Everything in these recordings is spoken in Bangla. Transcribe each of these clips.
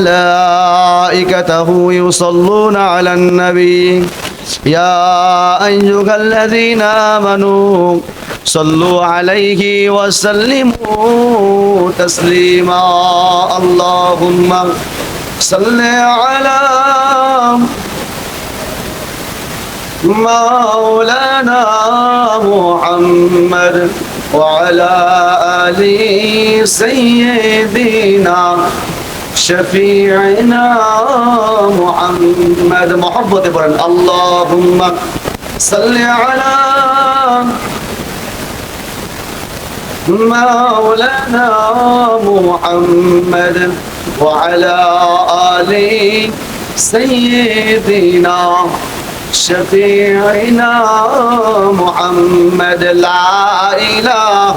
ملائكته يصلون على النبي. يا أيها الذين آمنوا صلوا عليه وسلموا تسليما. اللهم صل على مولانا محمد وعلى آل سيدنا شفيعنا محمد. محبة برن اللهم صل على مولانا محمد وعلى آل سيدنا شفيعنا محمد. لا إله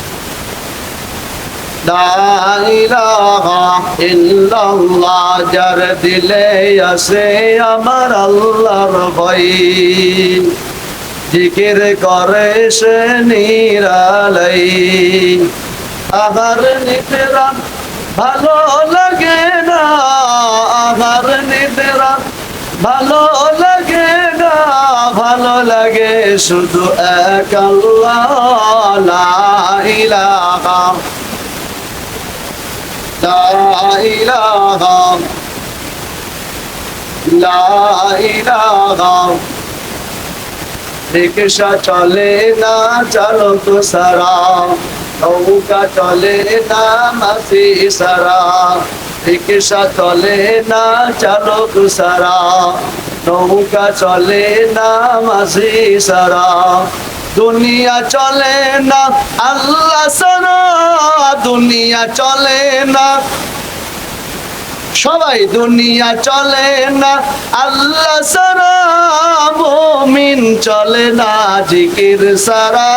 যার দিলে আসে আমার আল্লাহর ভয়। জিকির করে সে নিরালাই আহার নিতেরা ভালো লাগে না, আহার নিতেরা ভালো লাগে না, ভালো লাগে শুধু এক আল্লাহ ইলাহা। لا إله لا إله রিক্সা চলে না চালক সারা নৌকা চলে না মাসি সারা রিক্সা চলে না চালক সারা নৌকা চলে না মাসি সারা দুনিয়া চলে না, আল্লাহ সারা দুনিয়া চলে না। সবাই দুনিয়া চলে না, আল্লাহ সারা মুমিন চলে না, জিকির সারা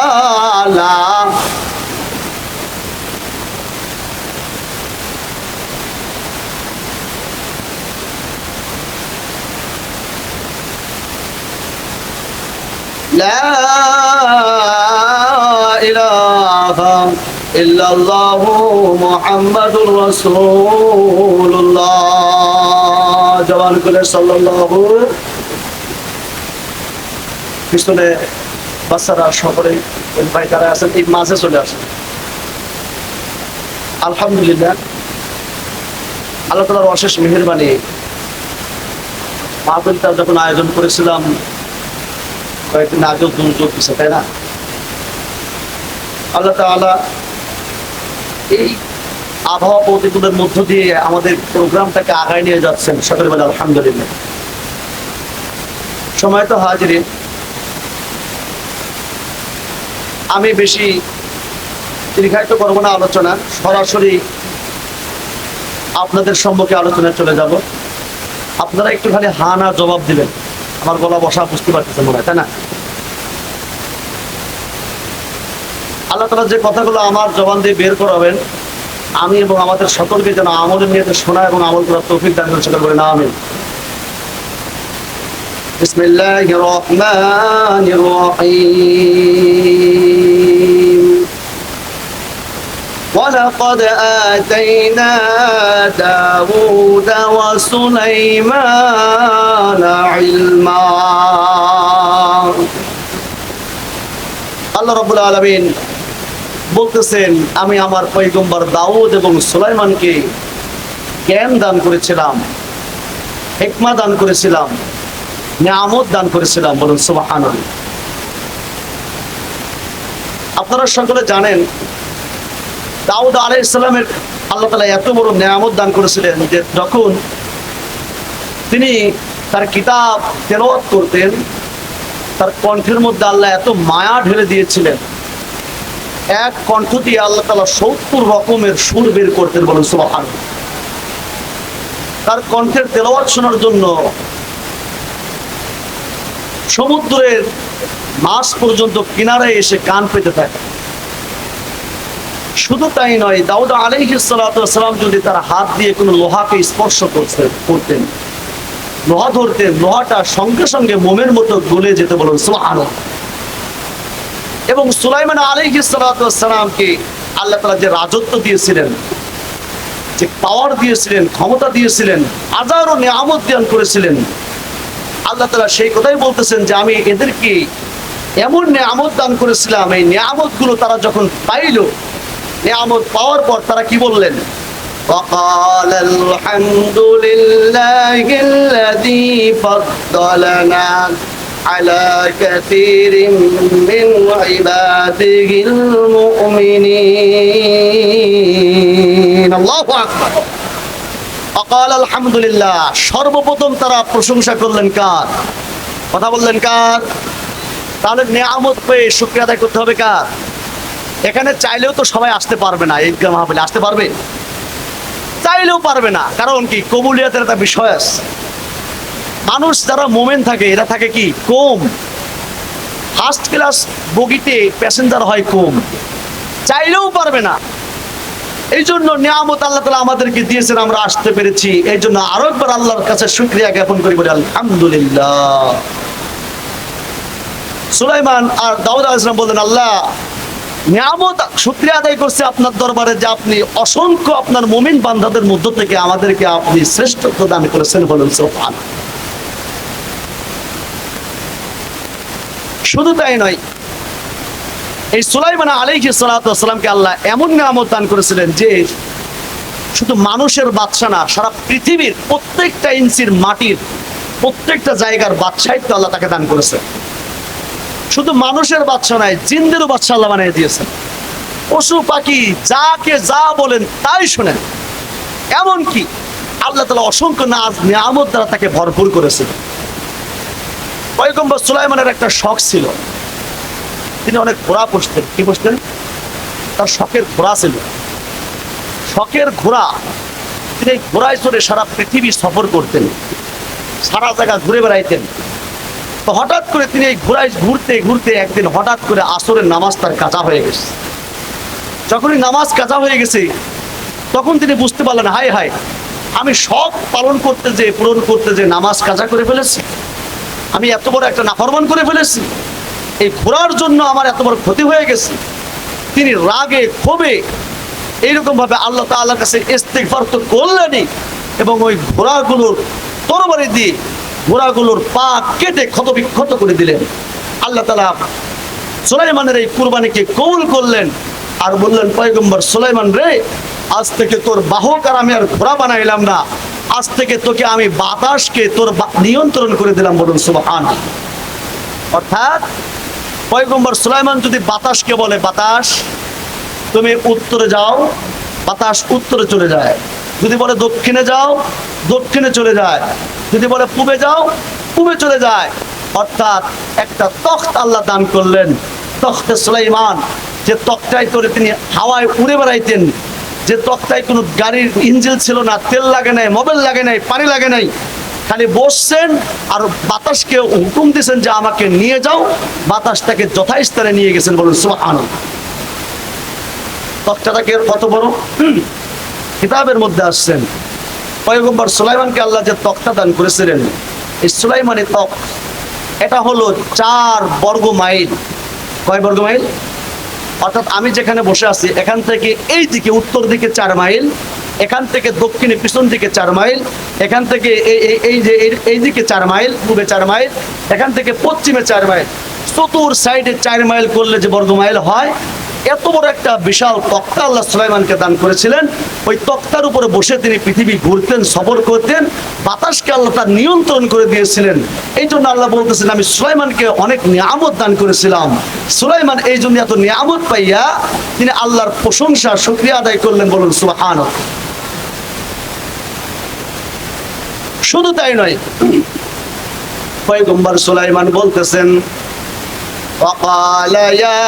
লা ইলাহা ইল্লাল্লাহু মুহাম্মাদুর রাসূলুল্লাহ। জওয়ান সাল্লাল্লাহু ভাই তারা আছেন, এই মাঝে চলে আসেন। আলহামদুলিল্লাহ, আল্লাহ অশেষ মেহরবানি। তার যখন আয়োজন করেছিলাম, কয়েকদিন আগেও দুর্যোগ দিচ্ছে তাই না? আল্লাহ তাআলা এই আবহাওয়া প্রতিকূলের মধ্য দিয়ে আমাদের প্রোগ্রামটাকে আগায় নিয়ে যাচ্ছেন সকলে বলে আলহামদুলিল্লাহ। সময় তো হাজিরে। আমি বেশি দীর্ঘায়িত করব না আলোচনা, সরাসরি আপনাদের সম্মুখে আলোচনায় চলে যাব। আপনারা একটুখানি হা না জবাব দিবেন। আমার গলা বসা বুঝতে পারতেছে মনে হয়, তাই না? আল্লাহ তালা যে কথাগুলো আমার জবান দিয়ে বের করাবেন আমি এবং আমাদের সকলকে যেন আমলের নিয়ে শোনা এবং আমল করার তৌফিক দান করে সকল করে না আমি بسم الله الرحمن الرحيم ولقد آتينا داود وسليمان علما আল্লাহ রবুল আলমিন বলতেছেন, আমি আমার পৈগম্বর দাউদ এবং সুলাইমানকে জ্ঞান দান করেছিলাম, হেকমা দান করেছিলাম, নিয়ামত দান করেছিলাম। বলুন সুবাহান আপনারা সকলে জানেন, দাউদ আলাই ইসলামের আল্লাহ তালা এত বড় নিয়ামত দান করেছিলেন যে যখন তিনি তার কিতাব তেলাওয়াত করতেন, তার কণ্ঠের মধ্যে আল্লাহ এত মায়া ঢেলে দিয়েছিলেন। এক কণ্ঠ দিয়ে আল্লাহ তালা সত্তর রকমের সুর বের করতেন বলেন সুবাহান তার কণ্ঠের তেলাওয়াত শোনার জন্য সমুদ্রের মাছ পর্যন্ত কিনারায় এসে কান পেতে থাকে। শুধু তাই নয়, দাউদ আলাইহিসালাম যদি তার হাত দিয়ে কোনো লোহাকে স্পর্শ করতে করতেন, লোহা ধরতেন, লোহাটা সঙ্গে সঙ্গে মোমের মতো গলে যেতে বলুন সুহান এবং সুলাইমান আলাইহিসালামকে আল্লাহ তালা যে রাজত্ব দিয়েছিলেন যে পাওয়ার দিয়েছিলেন ক্ষমতা দিয়েছিলেন হাজারো নিয়ামত দান করেছিলেন আল্লাহ তালা সেই কথাই বলতেছেন যে আমি এদেরকে এমন নিয়ামত দান করেছিলাম এই নিয়ামত গুলো তারা যখন পাইল নিয়ামত পাওয়ার পর তারা কি বললেন وقال الحمد لله الذي فضلنا على كثير من عباده المؤمنين الله أكبر অকাল আলহামদুলিল্লাহ সর্বপ্রথম তারা প্রশংসা করলেন কার কথা বললেন কার তাহলে নিয়ামত পেয়ে শুক্রিয়া আদায় করতে হবে কার এখানে চাইলেও তো সবাই আসতে পারবে না ঈদগাহ মাহফিলে আসতে পারবে চাইলেও পারবে না কারণ কি কবুলিয়াতের একটা বিষয় আছে মানুষ যারা মোমেন থাকে, এরা থাকে কি? কম। ফার্স্ট ক্লাস বগিতে প্যাসেঞ্জার হয় কম। চাইলেও পারবে না। এই জন্য নিয়ামত আল্লাহ তালা আমাদেরকে দিয়েছেন, আমরা আসতে পেরেছি। এই জন্য আরও একবার আল্লাহর কাছে শুক্রিয়া জ্ঞাপন করি, বলি আলহামদুলিল্লাহ। সুলাইমান আর দাউদ আলাইসলাম বললেন, আল্লাহ, নিয়ামত শুক্রিয়া আদায় করছে আপনার দরবারে যে আপনি অসংখ্য আপনার মুমিন বান্ধাদের মধ্য থেকে আমাদেরকে আপনি শ্রেষ্ঠত্ব দান করেছেন বলেন সোফান শুধু তাই নয়, এই সুলাইমান আলাইহি সালাতামকে আল্লাহ এমন নিয়ামত দান করেছিলেন যে শুধু মানুষের বাদশা না, সারা পৃথিবীর প্রত্যেকটা ইঞ্চির মাটির প্রত্যেকটা জায়গার বাদশাহিত্য আল্লাহ তাকে দান করেছে শুধু মানুষের বাচ্চা নয়, জিন্দেরও বাচ্চা আল্লাহ বানিয়ে দিয়েছেন। পশু, পাখি, যাকে যা বলেন তাই শোনেন। এমনকি আল্লাহ তালা অসংখ্য নাজ, নিয়ামত দ্বারা তাকে ভরপুর করেছিল পয়গম্বর সুলাইমানের একটা শখ ছিল। তিনি অনেক ঘোড়া পুষতেন। কি পুষতেন? তার শখের ঘোড়া ছিল। শখের ঘোড়া। তিনি ঘোড়ায় চড়ে সারা পৃথিবী সফর করতেন। সারা জায়গা ঘুরে বেড়াইতেন। তো হঠাৎ করে তিনি এই ঘোড়ায় ঘুরতে ঘুরতে একদিন হঠাৎ করে আসরের নামাজ তার কাঁচা হয়ে গেছে। যখনই নামাজ কাঁচা হয়ে গেছে, তখন তিনি বুঝতে পারলেন হাই হাই আমি সব পালন করতে যে, পূরণ করতে যে নামাজ কাজা করে ফেলেছি। আমি এত বড় একটা নাফরমান করে ফেলেছি। এই ঘোরার জন্য আমার এত বড় ক্ষতি হয়ে গেছে। তিনি রাগে, ক্ষোভে এইরকম ভাবে আল্লাহ তাআলার কাছে ইস্তেগফার তো করলেনই এবং ওই ঘোড়াগুলোর তরবারি দিয়ে ঘোড়াগুলোর পা কেটে ক্ষত বিক্ষত করে দিলেন। আল্লাহ তালা সুলাইমানের এই কুরবানিকে কবুল করলেন আর বললেন, পয়গম্বর সুলাইমান রে, আজ থেকে তোর বাহক আর আমি আর ঘোড়া বানাইলাম না। আজ থেকে তোকে আমি বাতাসকে তোর নিয়ন্ত্রণ করে দিলাম বলুন, সুবহান। অর্থাৎ পয়গম্বর সুলাইমান যদি বাতাসকে বলে, বাতাস, তুমি উত্তরে যাও, বাতাস উত্তরে চলে যায়। যদি বলে দক্ষিণে যাও, দক্ষিণে চলে যায়। যদি বলে পূবে যাও, পূবে চলে যায়। অর্থাৎ একটা তখ্ত আল্লাহ দান করলেন, তখতে সুলাইমান। যে তক্তায় করে তিনি হাওয়ায় উড়ে বেড়াইতেন যে তক্তায় কোনো গাড়ির ইঞ্জিন ছিল না, তেল লাগে নাই, মোবাইল লাগে নাই, পানি লাগে নাই, খালি বসছেন আর বাতাসকে হুকুম দিয়েছেন যে আমাকে নিয়ে যাও বাতাস তাকে যথাস্থানে নিয়ে গেছেন বলুন, সুবহানাল্লাহ। তক্তাটাকে কত বড়? কিতাবের মধ্যে আসছেন। পয়গম্বর সুলাইমানকে আল্লাহ যে তক্তা দান করেছিলেন, এই সুলাইমানের তক এটা হলো চার বর্গ মাইল। কয় বর্গ মাইল? অর্থাৎ আমি যেখানে বসে আছি, এখান থেকে এই দিকে, উত্তর দিকে চার মাইল, এখান থেকে দক্ষিণে পিছন দিকে চার মাইল, এখান থেকে এই যে, এই দিকে চার মাইল পূর্বে চার মাইল, এখান থেকে পশ্চিমে চার মাইল। চতুর সাইডে চার মাইল করলে যে বর্গ মাইল হয় এত বড় একটা বিশাল তক্তা আল্লাহ সুলাইমানকে দান করেছিলেন। ওই তক্তার উপরে বসে তিনি পৃথিবী ঘুরতেন সফর করতেন, বাতাসকে আল্লাহ তার নিয়ন্ত্রণ করে দিয়েছিলেন। এই জন্য আল্লাহ বলতেছেন, আমি সুলাইমানকে অনেক নিয়ামত দান করেছিলাম। সুলাইমান এই জন্য এত নিয়ামত পাইয়া তিনি আল্লাহর প্রশংসা, শুক্রিয়া আদায় করলেন বলুন সুবাহান শুধু তাই নয়, পয়গম্বর সুলাইমান বলতেছেন وقال يا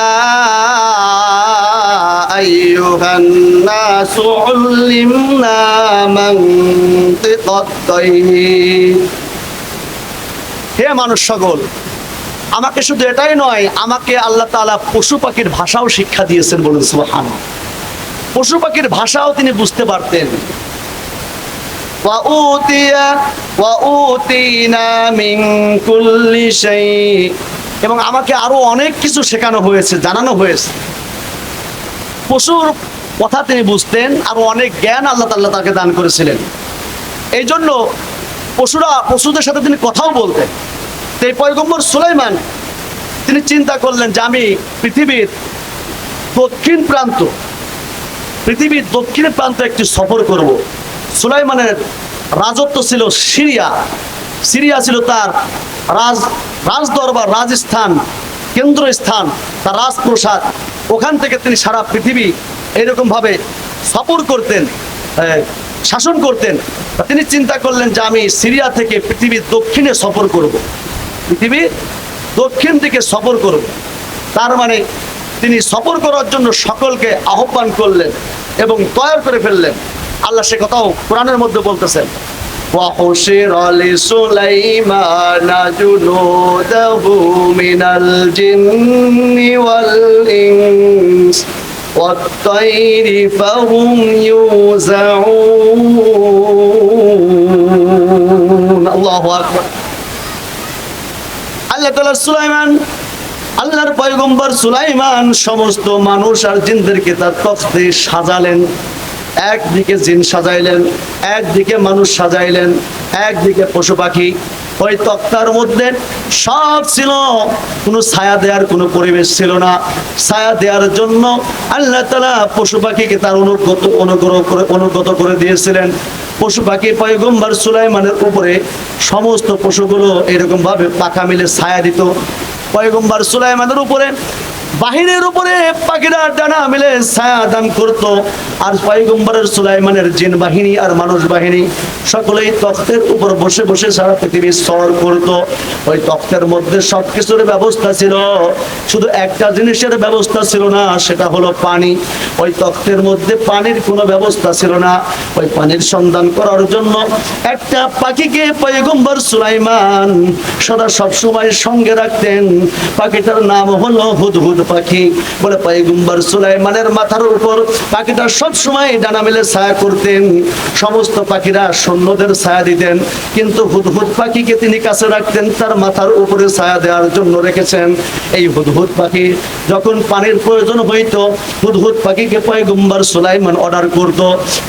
أيها الناس علمنا منطق الطير হে মানুষ সকল আমাকে শুধু এটাই নয় আমাকে আল্লাহ তাআলা পশু পাখির ভাষাও শিক্ষা দিয়েছেন বলুন সুবহান পশু পাখির ভাষাও তিনি বুঝতে পারতেন وأوتي وأوتينا من كل شيء এবং আমাকে আরও অনেক কিছু শেখানো হয়েছে, জানানো হয়েছে। পশুর কথা তিনি বুঝতেন, আরও অনেক জ্ঞান আল্লাহ তাল্লাহ তাকে দান করেছিলেন। এই জন্য পশুরা, পশুদের সাথে তিনি কথাও বলতেন। তো এই পয়গম্বর সুলাইমান, তিনি চিন্তা করলেন যে আমি পৃথিবীর দক্ষিণ প্রান্ত, পৃথিবীর দক্ষিণ প্রান্তে একটি সফর করব। সুলাইমানের রাজত্ব ছিল সিরিয়া। সিরিয়া ছিল তার রাজ, রাজদরবার, রাজস্থান, কেন্দ্রস্থান, তার রাজপ্রসাদ। ওখান থেকে তিনি সারা পৃথিবী এরকমভাবে সফর করতেন শাসন করতেন। তিনি চিন্তা করলেন যে আমি সিরিয়া থেকে পৃথিবীর দক্ষিণে সফর করব। পৃথিবী দক্ষিণ দিকে সফর করব। তার মানে তিনি সফর করার জন্য সকলকে আহ্বান করলেন এবং তৈরি করে ফেললেন। আল্লাহ সে কথাও কোরআনের মধ্যে বলতেছেন। وحشر لسليمان جنوده من الجن والإنس والطير فهم يوزعون الله أكبر আল্লাহ তালা সুলাইমান আল্লাহর পয়গম্বর সুলাইমান সমস্ত মানুষ আর জিনদেরকে তার তফতে সাজালেন একদিকে জিন সাজাইলেন, একদিকে মানুষ সাজাইলেন, একদিকে পশু পাখি। ওই তক্তার মধ্যে সব ছিল, কোনো ছায়া দেওয়ার কোনো পরিবেশ ছিল না। ছায়া দেওয়ার জন্য আল্লাহ তালা পশু পাখিকে তার অনুগত, অনুগ্রহ করে, অনুগত করে দিয়েছিলেন। পশু পাখি পয়গম্বর সুলাইমানের উপরে সমস্ত পশুগুলো এরকম ভাবে পাখা মিলে ছায়া দিত। পয়গম্বর সুলাইমানের উপরে বাহিরের উপরে পাখিরা ডানা মিলে ছায়া দান করত। আর পয়গম্বরের সুলাইমানের জিন বাহিনী আর মানুষ বাহিনী সকলেই তখ্তের উপর বসে বসে সারা পৃথিবী সর করত। ওই তখ্তের মধ্যে সব কিছুর ব্যবস্থা ছিল। শুধু একটা জিনিসের ব্যবস্থা ছিল না, সেটা হলো পানি। ওই তখ্তের মধ্যে পানির কোনো ব্যবস্থা ছিল না। ওই পানির সন্ধান করার জন্য একটা পাখিকে পয়গম্বর সুলাইমান সদা সবসময় সঙ্গে রাখতেন। পাখিটার নাম হলো হুদহুদ পাখি বলে পয়গম্বর সুলাইমানের মাথার উপর পাখিটা সব সময় ডানা মেলে ছায়া করতেন। সমস্ত পাখিরা সৈন্যদের ছায়া দিতেন, কিন্তু হুদহুদ পাখিকে তিনি কাছে রাখতেন, তার মাথার উপরে ছায়া দেওয়ার জন্য রেখেছেন। এই হুদহুদ পাখি যখন পানির প্রয়োজন হইতো, হুদহুদ পাখিকে পয়গম্বর সুলাইমান অর্ডার করত।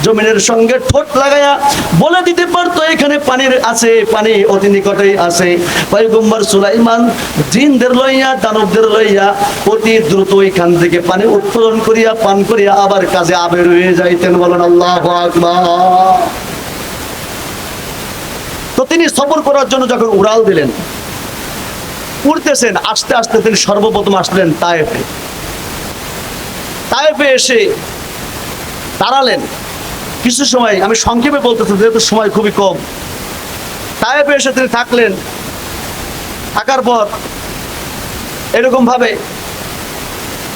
জমিনের সঙ্গে ঠোঁট লাগায়া বলে দিতে পারতো, এখানে পানির আছে, পানি অতি নিকটেই আছে। পয়গম্বর সুলাইমান জিনদের লইয়া, দানবদের লইয়া অতি দ্রুত এখান থেকে পানি উত্তোলন করিয়া, পান করিয়া আবার কাজে আবের হয়ে যাইতেন বলেন আল্লাহ তো তিনি সফর করার জন্য যখন উড়াল দিলেন, উড়তেছেন, আস্তে আস্তে তিনি সর্বপ্রথম আসলেন তায়েফে। তায়েফে এসে দাঁড়ালেন। কিছু সময়, আমি সংক্ষেপে বলতেছি, যেহেতু সময় খুবই কম। তায়েফে এসে তিনি থাকলেন। থাকার পর এরকম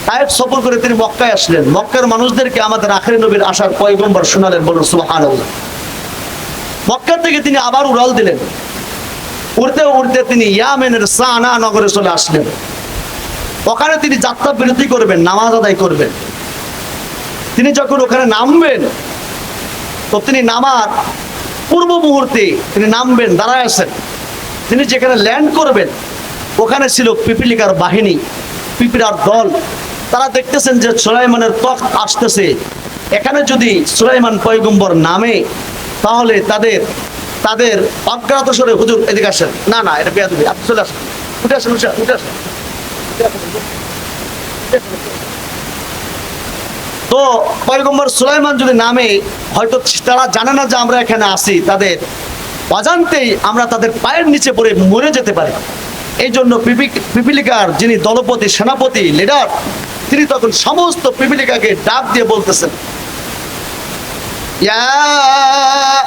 তায়েফ সফর করে তিনি মক্কায় আসলেন। মক্কার মানুষদেরকে আমাদের আখেরি নবীর আসার পয়গম্বর শোনালেন বলুন সুবহানাল্লাহ। মক্কা থেকে তিনি আবার উড়াল দিলেন। উড়তে উড়তে তিনি ইয়ামেনের সানা নগরে চলে আসলেন। ওখানে তিনি যাত্রা বিরতি করবেন, নামাজ আদায় করবেন। তিনি যখন ওখানে নামবেন, তো তিনি নামার পূর্ব মুহূর্তে তিনি নামবেন, দাঁড়ায় আছেন। তিনি যেখানে ল্যান্ড করবেন, ওখানে ছিল পিপিলিকার বাহিনী পিপিলার দল। তারা দেখতেছেন যে সুলাইমানের তখ্ত আসতেছে। এখানে যদি সুলাইমান পয়গম্বর নামে, তাহলে তাদের তাদের অজ্ঞাত সরে হুজুর এদিকে আসেন। না না, এটা বেয়া দিবি আপনি চলে আসেন। উঠে আসেন, উঠে উঠে আসেন। তো পয়গম্বর সুলাইমান যদি নামে, হয়তো তারা জানে না যে আমরা এখানে আসি তাদের অজান্তেই আমরা তাদের পায়ের নিচে পড়ে মরে যেতে পারি। এই জন্য পিপি- পিপিলিকার যিনি দলপতি, সেনাপতি লিডার তিনি তখন সমস্ত পিপিলিকাকে ডাক দিয়ে বলতেছেন يا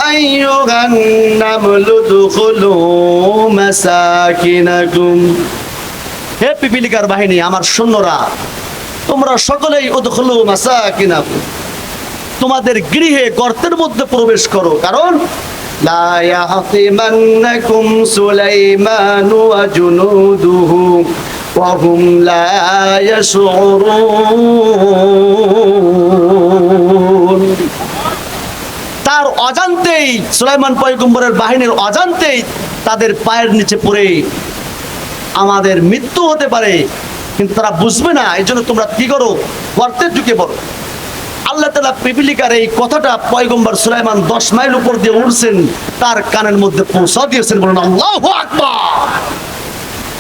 أيها النمل ادخلوا مساكنكم হে পিপিলিকার বাহিনী আমার সৈন্যরা তোমরা সকলেই উদখলু মাসাকিনাকুম তোমাদের গৃহে গর্তের মধ্যে প্রবেশ করো কারণ لا يحطمنكم سليمان وجنوده وهم لا يشعرون তার অজান্তেই সুলাইমান পয়গম্বরের বাহিনীর অজান্তেই তাদের পায়ের নিচে পড়ে আমাদের মৃত্যু হতে পারে কিন্তু তারা বুঝবে না এই জন্য তোমরা কি করো গর্তে ঢুকে পড়ো আল্লাহ তালা পিপিলিকার এই কথাটা পয়গম্বর সুলাইমান দশ মাইল উপর দিয়ে উঠছেন তার কানের মধ্যে পৌঁছা দিয়েছেন বলুন আল্লাহ আকবার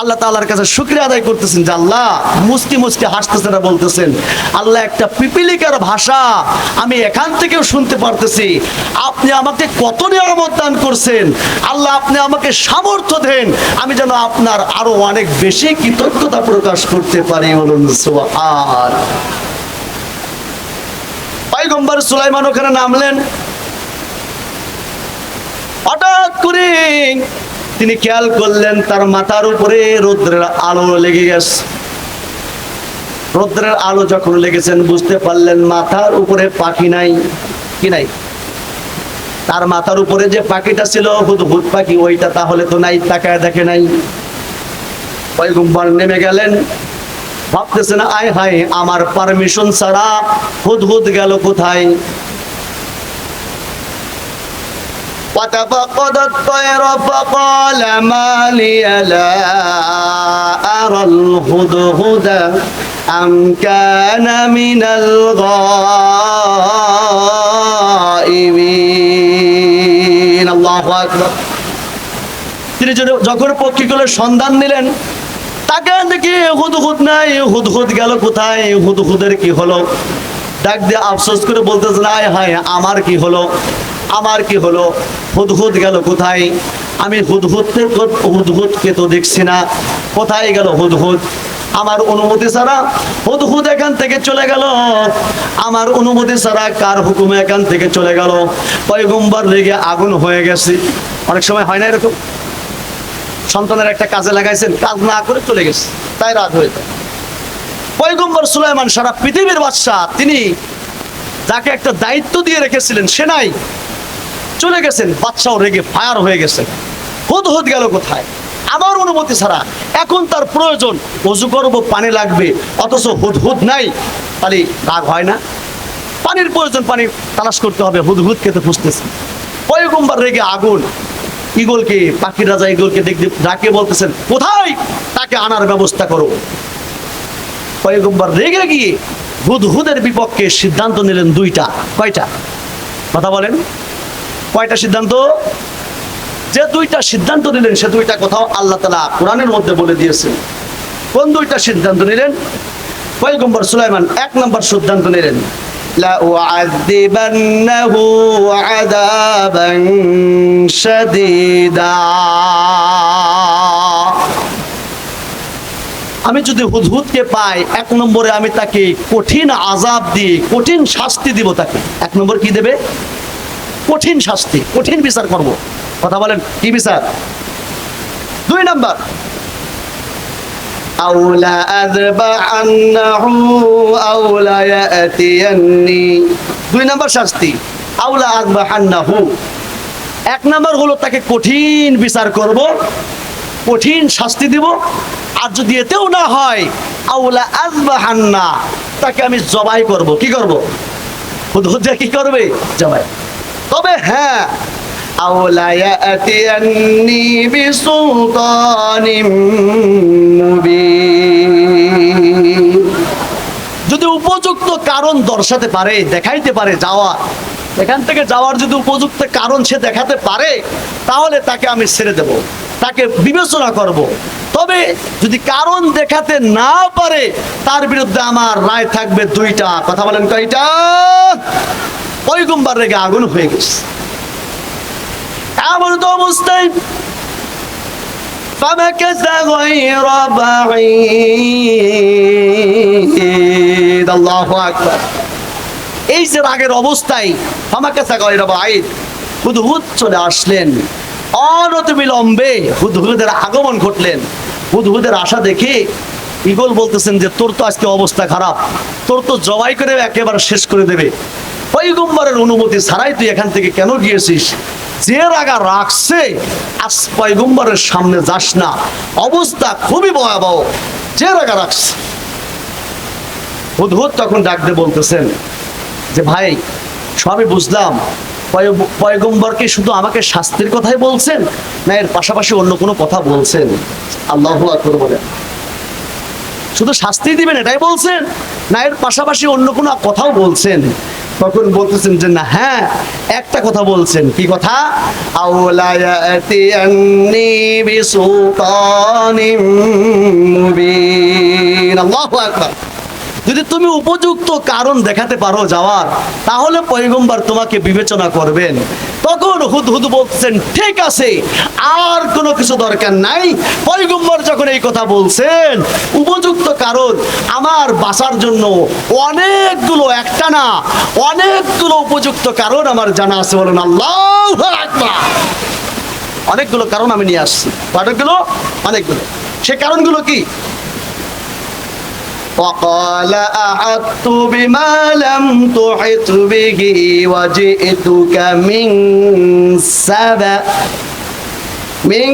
আল্লাহ তালার কাছে শুকরিয়া আদায় করতেছেন যে আল্লাহ মুস্তি মুস্তি হাসতেছেন আর বলতেছেন, আল্লাহ একটা পিপিলিকার ভাষা আমি এখান থেকেও শুনতে পারতেছি। আপনি আমাকে কত নিয়ামত দান করছেন, আল্লাহ আপনি আমাকে সামর্থ্য দেন, আমি যেন আপনার আরও অনেক বেশি কৃতজ্ঞতা প্রকাশ করতে পারি বলুন সুবহান। পয়গম্বর সুলাইমান ওখানে নামলেন। হঠাৎ করে তিনি খেয়াল করলেন, তার মাথার উপরে রৌদ্রের আলো লেগে গেছে। রৌদ্রের আলো যখন লেগেছেন, বুঝতে পারলেন মাথার উপরে পাখি নাই, কি নাই? তার মাথার উপরে যে পাখিটা ছিল, হুদহুদ পাখি, ওইটা তাহলে তো নাই, তাকায় দেখে নাই। পয়গম্বর নেমে গেলেন, ভাবতেছেন, আয় হায়, আমার পারমিশন ছাড়া হুদ হুদহুদ গেল কোথায়? وتفقد الطير فقال ما لي لا أرى الهدهد أم كان من الغائبين الله أكبر তিনি যদি- যখন পক্ষীগুলোর সন্ধান নিলেন তাকে দেখি হুদহুদ নাই হুদহুদ গেল কোথায় হুদহুদের কি হলো ডাক দিয়ে আফসোস করে বলতেছে না হায় আমার কি হলো আমার কি হলো? হুদহুদ গেল কোথায়? আমি হুদহুদকে হুদহুদকে তো দেখছি না। কোথায় গেল হুদহুদ? আমার অনুমতি ছাড়া হুদহুদ এখান থেকে চলে গেল। আমার অনুমতি ছাড়া কার হুকুমে এখান থেকে চলে গেল? পয়গম্বর লেগে আগুন হয়ে গেছে। অনেক সময় হয় না এরকম? সন্তানের একটা কাজে লাগাইছেন, কাজ না করে চলে গেছে। তাই রাত হয়ে যায়। পয়গম্বর সুলাইমান সারা পৃথিবীর বাদশাহ, তিনি যাকে একটা দায়িত্ব দিয়ে রেখেছিলেন, সে নাই। চলে গেছেন বাচ্চাও রেগে ফায়ার হয়ে গেছে হুদ হুদ গেল কোথায়? আমার অনুমতি ছাড়া এখন তার প্রয়োজন, অজু করব, পানি লাগবে, অথচ হুদ হুদ নাই, তাহলে রাগ হয় না। পানির প্রয়োজন, পানি তালাশ করতে হবে, হুদ হুদ খেতে খুঁজতেছে। পয়গম্বর রেগে আগুন ইগলকে পাখির রাজা ইগলকে দেখতে ডাকে বলতেছেন, কোথায়? তাকে আনার ব্যবস্থা করো। পয়গম্বর রেগে গিয়ে হুদহুদের বিপক্ষে সিদ্ধান্ত নিলেন দুইটা, কয়টা? কথা বলেন। কয়টা সিদ্ধান্ত যে দুইটা সিদ্ধান্ত নিলেন সে দুইটা কথাও আল্লাহ তালা কোরআনের মধ্যে বলে দিয়েছেন কোন দুইটা সিদ্ধান্ত নিলেন পয়গম্বর সুলাইমান এক নম্বর সিদ্ধান্ত নিলেন لأعذبنه عذابا شديدا আমি যদি হুদহুদকে পাই এক নম্বরে আমি তাকে কঠিন আজাব দিয়ে কঠিন শাস্তি দিব তাকে এক নম্বর কি দেবে কঠিন শাস্তি, কঠিন বিচার করব। কথা বলেন, কি বিচার? দুই নম্বর। আউলা আযবাআন্নাহু আউলা ইয়াতিয়ান্নি। দুই নম্বর শাস্তি, আউলা আযবাহান্নাহু এক নম্বর হলো তাকে কঠিন বিচার করব, কঠিন শাস্তি দিব। আর যদি এতেও না হয়, আউলা আজবাহান্না তাকে আমি জবাই করব। কি করব? হুদহুদা কি করবে? জবাই। তবে হ্যাঁ যদি উপযুক্ত কারণ দর্শাতে পারে, দেখাইতে পারে যাওয়া, এখান থেকে যাওয়ার যদি উপযুক্ত কারণ সে দেখাতে পারে, তাহলে তাকে আমি ছেড়ে দেব, তাকে বিবেচনা করব। তবে যদি কারণ দেখাতে না পারে, তার বিরুদ্ধে আমার রায় থাকবে দুইটা। কথা বলেন কয়টা? পয়গম্বার রেগে আগুন হয়ে গেছে এমন তো অবস্থায় فمكث غير بعيد الله أكبر এই যে রাগের অবস্থায় আমাকে গয়রা বাইদ হুদহুদ চলে আসলেন অনতিবিলম্বে হুদহুদের আগমন ঘটলেন হুদহুদের আশা দেখে ইগল বলতেছেন যে তোর তো আজকে অবস্থা খারাপ তোর তো জবাই করে একেবারে শেষ করে দেবে পৈগম্বরের অনুমতি ছাড়াই তুই এখান থেকে কেন গিয়েছিস? যে রাগা রাখছে আজ পয়গম্বরের সামনে যাস না। অবস্থা খুবই ভয়াবহ। যে রাগা রাখছে হুদহুদ তখন ডাক দিয়ে বলতেছেন যে, ভাই, সবই বুঝলাম। পয়- পয়গম্বরকে শুধু আমাকে শাস্তির কথাই বলছেন, না এর পাশাপাশি অন্য কোনো কথা বলছেন? আল্লাহ আকবর বলেন শুধু শাস্তি দিবেন এটাই বলছেন, না এর পাশাপাশি অন্য কোনো কথাও বলছেন? তখন বলতেছেন যে না হ্যাঁ একটা কথা বলছেন। কি কথা? আউলা যদি তুমি উপযুক্ত কারণ দেখাতে পারো যাওয়ার, তাহলে পয়গম্বর তোমাকে বিবেচনা করবেন। তখন হুদ হুদ বলছেন ঠিক আছে, আর কোনো কিছু দরকার নাই। পয়গম্বর যখন এই কথা বলছেন, উপযুক্ত কারণ আমার বাসার জন্য অনেকগুলো একটা না অনেকগুলো উপযুক্ত কারণ আমার জানা আছে। বলুন, আল্লাহ অনেকগুলো কারণ আমি নিয়ে আসছি। অনেকগুলো। সে কারণগুলো কি? وقال أحطت بما لم تحط به وجئتك من سبأ من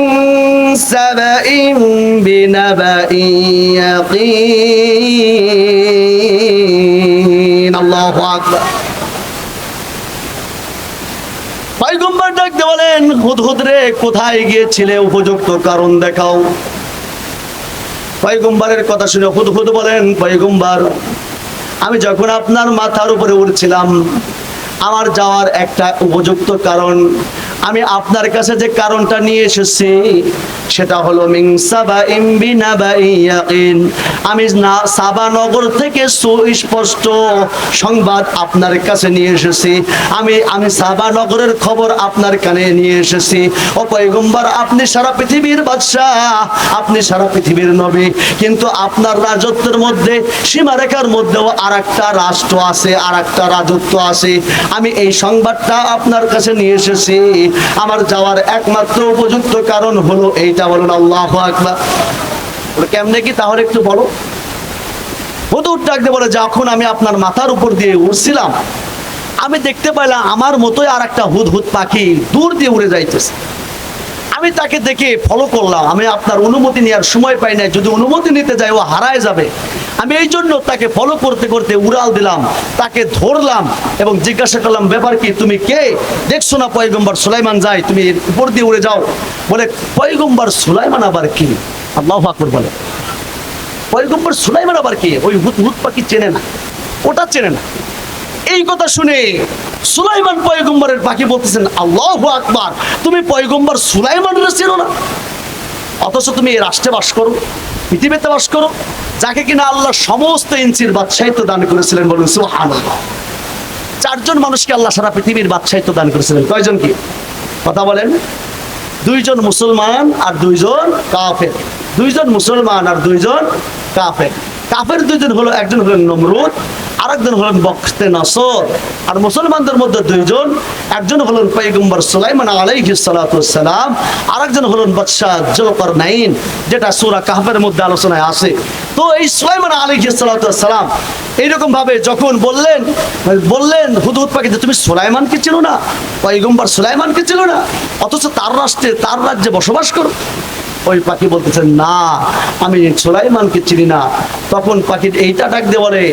سبأ بنبأ يقين الله أكبر পয়গম্বর ডাকতে বলেন হুদহুদ রে কোথায় গিয়েছিলে উপযুক্ত কারণ দেখাও পয়গম্বরের কথা শুনে হুদ হুদ বলেন, পয়গম্বার, আমি যখন আপনার মাথার উপরে উঠছিলাম, আমার যাওয়ার একটা উপযুক্ত কারণ আমি আপনার কাছে যে কারণটা নিয়ে এসেছি, সেটা হলো আমি না, সাবা নগর থেকে সুস্পষ্ট সংবাদ আপনার কাছে নিয়ে এসেছি। আমি আমি সাবা নগরের খবর আপনার কানে নিয়ে এসেছি। ও পয়গম্বর, আপনি সারা পৃথিবীর বাদশাহ, আপনি সারা পৃথিবীর নবী। কিন্তু আপনার রাজত্বের মধ্যে, সীমারেখার মধ্যেও আর একটা রাষ্ট্র আছে আর একটা রাজত্ব আছে। আমি এই সংবাদটা আপনার কাছে নিয়ে এসেছি। আমার যাওয়ার একমাত্র উপযুক্ত কারণ হলো এইটা, বলুন আল্লাহ কেমনে কি? তাহলে একটু বলো। হুদুর ডাকতে বলে, যখন আমি আপনার মাথার উপর দিয়ে উড়ছিলাম, আমি দেখতে পাইলাম আমার মতোই আর একটা হুদ হুদ পাখি দূর দিয়ে উড়ে যাইতেছে। আমি তাকে দেখে ফলো করলাম। আমি আপনার অনুমতি নেওয়ার সময় পাই নাই। যদি অনুমতি নিতে যাই ও হারায় যাবে। আমি এই জন্য তাকে ফলো করতে করতে উড়াল দিলাম। তাকে ধরলাম এবং জিজ্ঞাসা করলাম, ব্যাপার কি? তুমি কে? দেখছ না, পয়গম্বর সুলাইমান যায়। তুমি উপর দিয়ে উড়ে যাও। বলে, পয়গম্বর সুলাইমান আবার কি? আল্লাহ আকবর বলে। পয়গম্বর সুলাইমান আবার কি? ওই হুত হুত পাখি চেনে না। ওটা চেনে না। এই কথা শুনে সুলাইমান পয়গম্বরের পাখি বলতেছেন, আল্লাহ আকবার। তুমি পয়গম্বর সুলাইমানের চেনো না। অথচ তুমি এই রাষ্ট্রে বাস করো, পৃথিবীতে বাস করো, যাকে কিনা আল্লাহ সমস্ত ইঞ্চির বাদশাহিত্য দান করেছিলেন বলুন, সুবহানাল্লাহ। চারজন মানুষকে আল্লাহ সারা পৃথিবীর বাদশাহিত্য দান করেছিলেন। কয়জন কি? কথা বলেন। দুইজন মুসলমান আর দুইজন কাফের। দুইজন মুসলমান আর দুইজন কাফের। কাফের দুইজন হলো, একজন হলেন নমরুদ, আরেকজন হলেন বখতে নাসর। আর মুসলমানদের মধ্যে দুইজন, একজন হলেন পৈগম্বর সুলাইমান আলাইহি সালাম আরেকজন হলেন বাদশাহ নাইন যেটা সূরা কাহফের মধ্যে আলোচনায় আছে। তো এই সুলাইমান আলাইহি সালাম এইরকম ভাবে যখন বললেন বললেন হুদহুদ পাখি যে, তুমি সুলাইমানকে চিনো না? পয়গম্বর সুলাইমানকে চিনো না? অথচ তার রাষ্ট্রে, তার রাজ্যে বসবাস করো। ওই পাখি বলতেছেন, না, আমি সুলাইমানকে চিনি না। তখন পাখি এইটা ডাক দিয়ে বলে,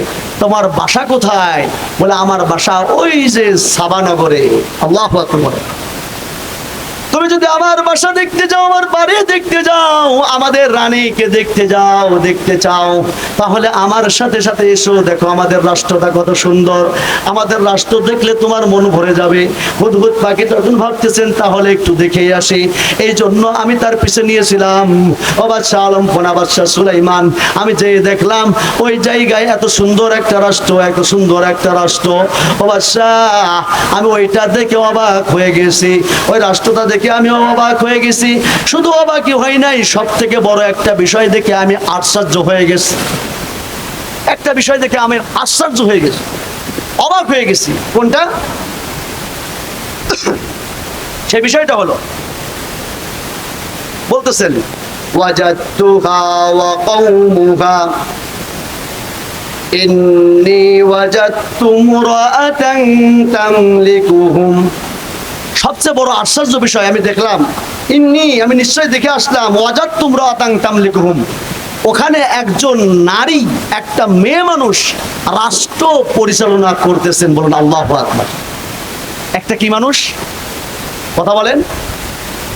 তোমার বাসা কোথায়? বলে, আমার বাসা ওই যে সাবানগরে। আল্লাহ আকবার তুমি যদি আমার বাসা দেখতে যাও, আমার বাড়ি দেখতে যাও, আমাদের রানীকে দেখতে যাও, দেখতে চাও, তাহলে আমার সাথে সাথে এসো, দেখো আমাদের রাষ্ট্রটা কত সুন্দর। আমাদের রাষ্ট্র দেখলে তোমার মন ভরে যাবে। হুদহুদ পাখি তখন ভাবতেছেন, তাহলে একটু দেখেই আসি। এই জন্য আমি তার পিছে নিয়েছিলাম। ও বাদশাহ আলম ফোনা বাদশাহ সুলাইমান, আমি যে দেখলাম, ওই জায়গায় এত সুন্দর একটা রাষ্ট্র, এত সুন্দর একটা রাষ্ট্র। ও বাদশাহ, আমি ওইটা দেখে অবাক হয়ে গেছি। ওই রাষ্ট্রটা দেখে আমি অবাক হয়ে গেছি। শুধু অবাকই হয় নাই সব থেকে বড় একটা বিষয় দেখে আমি আশ্চর্য হয়ে গেছি। একটা বিষয় দেখে আমি আশ্চর্য হয়ে গেছি। অবাক হয়ে গেছি। কোনটা? সে বিষয়টা হলো, বলতেছেন, ওয়াজাদতুহা ওয়া মুরাআতান তামলিকুহুম। সবচেয়ে বড় আশ্চর্য বিষয় আমি দেখলাম, ইন্নি, আমি নিশ্চয় দেখে আসলাম ওয়াজাদ তোমরা আতাং তামলিকুহুম। ওখানে একজন নারী, একটা মেয়ে মানুষ রাষ্ট্র পরিচালনা করতেছেন বলুন আল্লাহ আকবার। একটা কি মানুষ? কথা বলেন।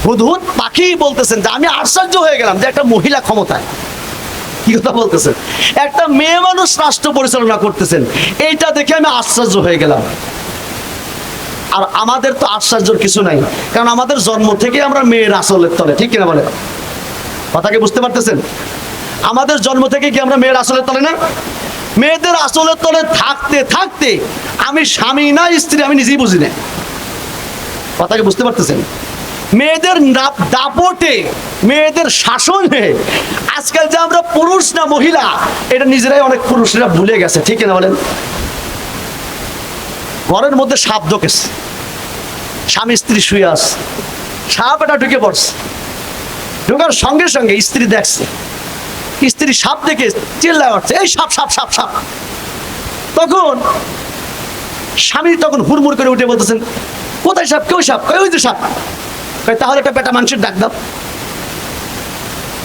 হুদহুদ পাখি বলতেছেন যে, আমি আশ্চর্য হয়ে গেলাম যে একটা মহিলা ক্ষমতায়। কি কথা বলতেছেন? একটা মেয়ে মানুষ রাষ্ট্র পরিচালনা করতেছেন। এইটা দেখে আমি আশ্চর্য হয়ে গেলাম। আর আমাদের তো আশ্চর্যের কিছু নাই। কারণ আমাদের জন্ম থেকে আমরা মেয়ের আসলের তলে, ঠিক কিনা বলে কথাকে বুঝতে পারতেছেন? আমাদের জন্ম থেকে কি আমরা মেয়ের আসলের তলে না? মেয়েদের আসলের তলে থাকতে থাকতে আমি স্বামী না, স্ত্রী আমি নিজেই বুঝি না। কথাকে বুঝতে পারতেছেন? মেয়েদের দাপটে, মেয়েদের শাসনে আজকাল যে আমরা পুরুষ না মহিলা, এটা নিজেরাই অনেক পুরুষরা ভুলে গেছে, ঠিক কিনা বলেন? ঘরের মধ্যে সাপ ঢোকেছে। স্বামী স্ত্রী শুয়ে আস সাপ এটা ঢুকে পড়ছে। ঢোকার সঙ্গে সঙ্গে স্ত্রী দেখছে। স্ত্রী সাপ দেখে চিল্লা করছে এই সাপ সাপ সাপ সাপ। তখন স্বামী তখন হুড়মুড় করে উঠে বলতেছেন, কোথায় সাপ? কেউ সাপ? ওই যে সাপ? তাহলে একটা বেটা মানুষের ডাক দাও।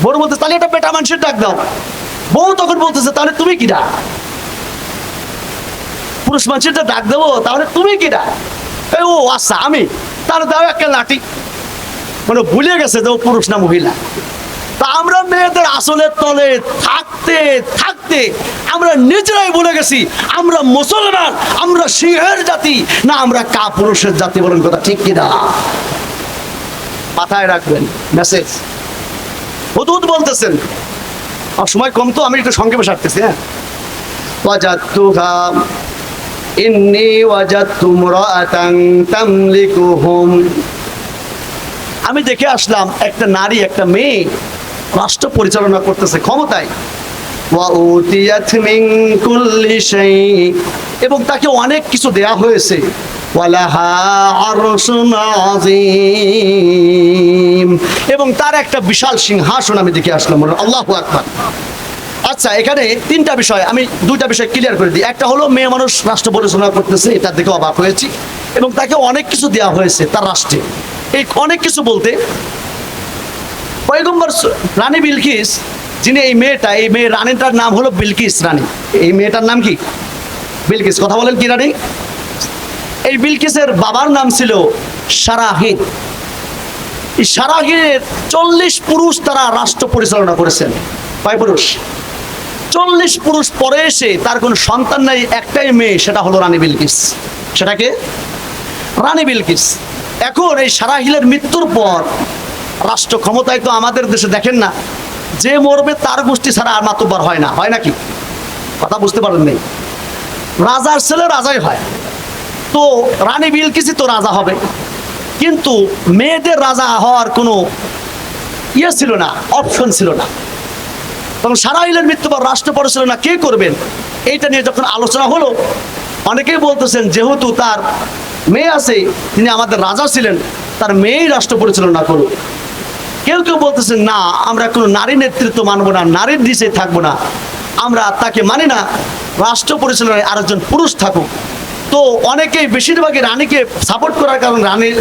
বড় বলতে তাহলে একটা বেটা মানুষের ডাক দাও। বউ তখন বলতেছে, তাহলে তুমি কি ডাক পুরুষ মানুষের তো ডাক দেবো, তাহলে তুমি কি ডাক ও আচ্ছা আমি। তাহলে দাও একটা লাঠি। মানে ভুলে গেছে যে পুরুষ না মহিলা। তা আমরা মেয়েদের আসলের তলে থাকতে থাকতে আমরা নিজেরাই বলে গেছি, আমরা মুসলমান, আমরা সিংহের জাতি, না আমরা কা পুরুষের জাতি বলেন কথা ঠিক কিনা মাথায় রাখবেন মেসেজ হুদুদ বলতেছেন, আর সময় কম তো, আমি একটু সংক্ষেপে সারতেছি হ্যাঁ। ইন্নি ওয়াজাদতু মুরাআতান তামলিকুহুম। আমি দেখে আসলাম একটা নারী, একটা মেয়ে রাষ্ট্র পরিচালনা করতেছে ক্ষমতায়। এবং তাকে অনেক কিছু দেয়া হয়েছে। এবং তার একটা বিশাল সিংহাসন আমি দেখে আসলাম। আল্লাহু আকবার। আচ্ছা এখানে তিনটা বিষয়, আমি দুইটা বিষয় ক্লিয়ার করে দিই। একটা হলো, মেয়ে মানুষ রাষ্ট্র পরিচালনা করতেছে, এটা দেখে অবাক হয়েছি। এবং তাকে অনেক কিছু দেওয়া হয়েছে তার রাষ্ট্রে। এই অনেক কিছু বলতে, পয়গম্বর রানী বিলকিস, যিনি এই মেয়েটা, এই মেয়ে রানীটার নাম হলো বিলকিস রানী। এই মেয়েটার নাম কি? বিলকিস, কথা বলেন কি রানী? এই বিলকিসের বাবার নাম ছিল সারাহিদ এই সারাহিনের চল্লিশ পুরুষ তারা রাষ্ট্র পরিচালনা করেছেন। কয় পুরুষ? চল্লিশ পুরুষ পরে এসে তার কোনো সন্তান নাই, একটাই মেয়ে, সেটা হলো রানী বিলকিস। সেটাকে রানী বিলকিস। এখন এই সারাহিলের মৃত্যুর পর রাষ্ট্র ক্ষমতায় তো আমাদের দেশে দেখেন না, যে মরবে তার গোষ্ঠী ছাড়া আর মাতুব্বার হয় না। হয় নাকি? কথা বুঝতে পারেন নেই? রাজার ছেলে রাজাই হয়। তো রানী বিলকিসই তো রাজা হবে। কিন্তু মেয়েদের রাজা হওয়ার কোনো ইয়ে ছিল না অপশন ছিল না। তখন সারাইলের মৃত্যু পর রাষ্ট্র পরিচালনা কে করবেন এইটা নিয়ে যখন আলোচনা হলো, অনেকেই বলতেছেন যেহেতু তার মেয়ে আছে, তিনি আমাদের রাজা ছিলেন, তার মেয়েই রাষ্ট্র পরিচালনা করুক। কেউ কেউ বলতেছেন, না, আমরা কোনো নারী নেতৃত্ব মানব না, নারীর দিশে থাকব না, আমরা তাকে মানি না, রাষ্ট্র পরিচালনায় আরেকজন পুরুষ থাকুক। তো অনেকেই বেশিরভাগই রানীকে সাপোর্ট করার কারণ রানীর